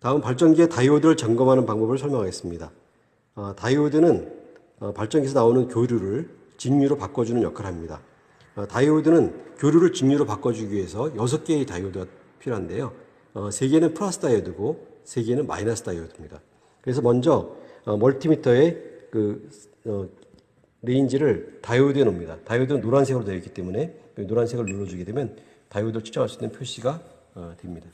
다음 발전기의 다이오드를 점검하는 방법을 설명하겠습니다. 어, 다이오드는 어, 발전기에서 나오는 교류를 진유로 바꿔주는 역할을 합니다. 어, 다이오드는 교류를 진유로 바꿔주기 위해서 6개의 다이오드가 필요한데요. 어, 3개는 플러스 다이오드고 3개는 마이너스 다이오드입니다. 그래서 먼저 어, 멀티미터의 그 어, 레인지를 다이오드에 놓습니다. 다이오드는 노란색으로 되어 있기 때문에 그 노란색을 눌러주게 되면 다이오드를 측정할 수 있는 표시가 어, 됩니다.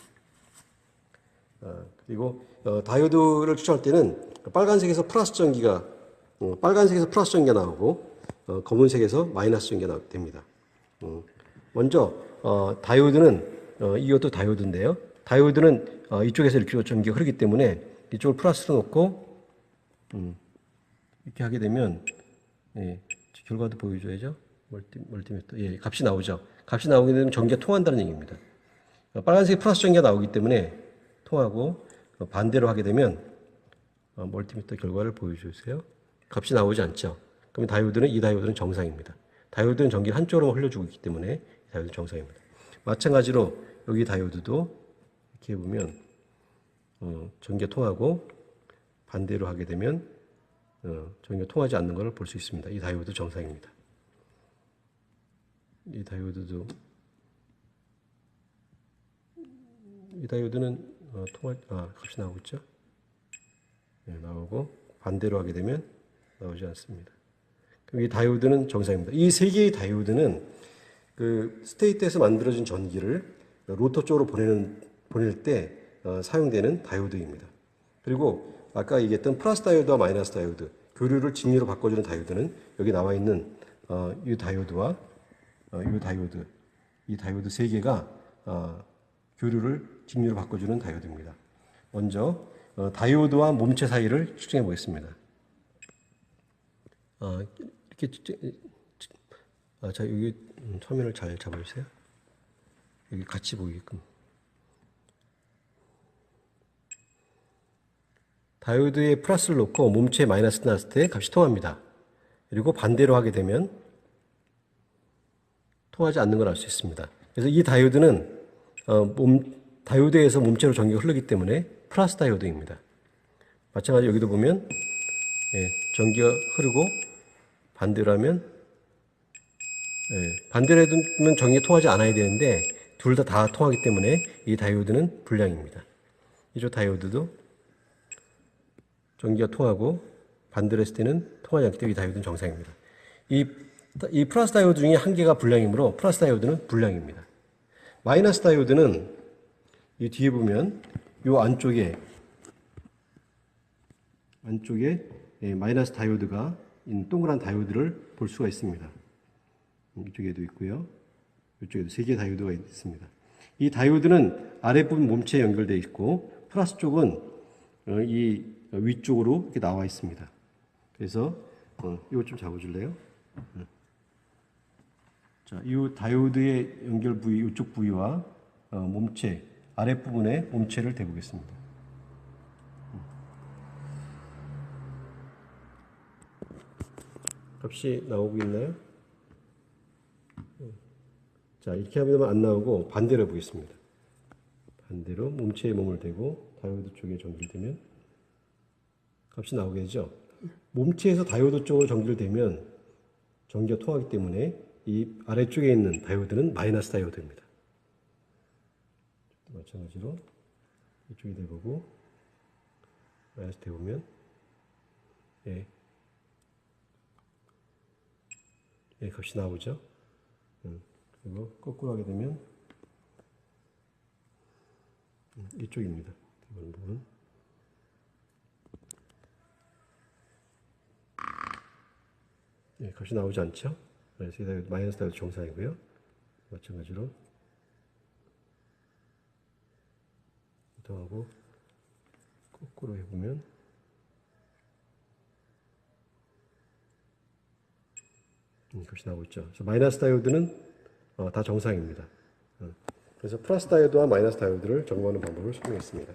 어, 그리고 어, 다이오드를 추천할 때는 빨간색에서 플러스 전기가 어, 빨간색에서 플러스 전기가 나오고 어, 검은색에서 마이너스 전기가 됩니다. 음, 먼저 어, 다이오드는 어, 이것도 다이오드인데요. 다이오드는 어, 이쪽에서 이렇게 전기가 흐르기 때문에 이쪽을 플러스로 놓고 음, 이렇게 하게 되면 예, 결과도 보여줘야죠. 멀티 멀티미터 예, 값이 나오죠. 값이 나오게 되면 전기가 통한다는 얘기입니다. 어, 빨간색 플러스 전기가 나오기 때문에 통하고 어, 반대로 하게 되면 어, 멀티미터 결과를 보여주세요. 값이 나오지 않죠. 그러면 다이오드는 이 다이오드는 정상입니다. 다이오드는 전기를 한쪽으로만 흘려주고 있기 때문에 이 다이오드 정상입니다. 마찬가지로 여기 다이오드도 이렇게 해보면 어, 전기가 통하고 반대로 하게 되면 어, 전기가 통하지 않는 것을 볼 수 있습니다. 이 다이오드 정상입니다. 이 다이오드도 이 다이오드는 어, 통할 아 값이 나오고 있죠. 네, 나오고 반대로 하게 되면 나오지 않습니다. 그럼 이 다이오드는 정상입니다. 이 세 개의 다이오드는 그 스테이트에서 만들어진 전기를 로터 쪽으로 보내는 보낼 때 어, 사용되는 다이오드입니다. 그리고 아까 얘기했던 플러스 다이오드와 마이너스 다이오드 교류를 진리로 바꿔주는 다이오드는 여기 나와 있는 어, 이 다이오드와 어, 이 다이오드 이 다이오드 세 개가 어, 교류를 진리로 바꿔주는 다이오드입니다. 먼저 어, 다이오드와 몸체 사이를 측정해 보겠습니다. 어, 이렇게 아, 자 여기 음, 화면을 잘 잡아주세요. 여기 같이 보이게끔. 다이오드에 플러스를 놓고 몸체에 마이너스 놨을 때 값이 통합니다. 그리고 반대로 하게 되면 통하지 않는 걸 알 수 있습니다. 그래서 이 다이오드는 어, 몸, 다이오드에서 몸체로 전기가 흐르기 때문에 플러스 다이오드입니다. 마찬가지로 여기도 보면 예, 전기가 흐르고 반대로 하면 예, 반대로 해두면 전기가 통하지 않아야 되는데 둘 다 다 통하기 때문에 이 다이오드는 불량입니다. 이쪽 다이오드도 전기가 통하고 반대로 했을 때는 통하지 않기 때문에 이 다이오드는 정상입니다. 이, 이 플러스 다이오드 중에 한 개가 불량이므로 플러스 다이오드는 불량입니다. 마이너스 다이오드는 이 뒤에 보면 이 안쪽에 안쪽에 예, 마이너스 다이오드가 동그란 다이오드를 볼 수가 있습니다. 이쪽에도 있고요. 이쪽에도 세 개의 다이오드가 있습니다. 이 다이오드는 아랫부분 몸체에 연결되어 있고 플러스 쪽은 어, 이 위쪽으로 이렇게 나와 있습니다. 그래서 어, 이거 좀 잡아줄래요? 어. 자, 이 다이오드의 연결 부위, 이쪽 부위와 어, 몸체 아랫부분에 몸체를 대보겠습니다. 값이 나오고 있나요? 자, 이렇게 하면 안 나오고 반대로 해보겠습니다. 반대로 몸체에 몸을 대고 다이오드 쪽에 전기되면 값이 나오겠죠? 몸체에서 다이오드 쪽으로 전기를 대면 전기가 통하기 때문에 이 아래쪽에 있는 다이오드는 마이너스 다이오드입니다. 마찬가지로 이쪽에 대보고 마이너스 대보면 예, 예 값이 나오죠. 음, 그리고 거꾸로 하게 되면 음, 이쪽입니다. 대보는 부분. 예, 값이 나오지 않죠. 그래서 이 다이오드, 마이너스 다이오드 정상이고요. 마찬가지로 더하고 거꾸로 해보면 음, 값이 나오고 있죠. 그래서 마이너스 다이오드는 어, 다 정상입니다. 어, 그래서 플러스 다이오드와 마이너스 다이오드를 점검하는 방법을 설명했습니다.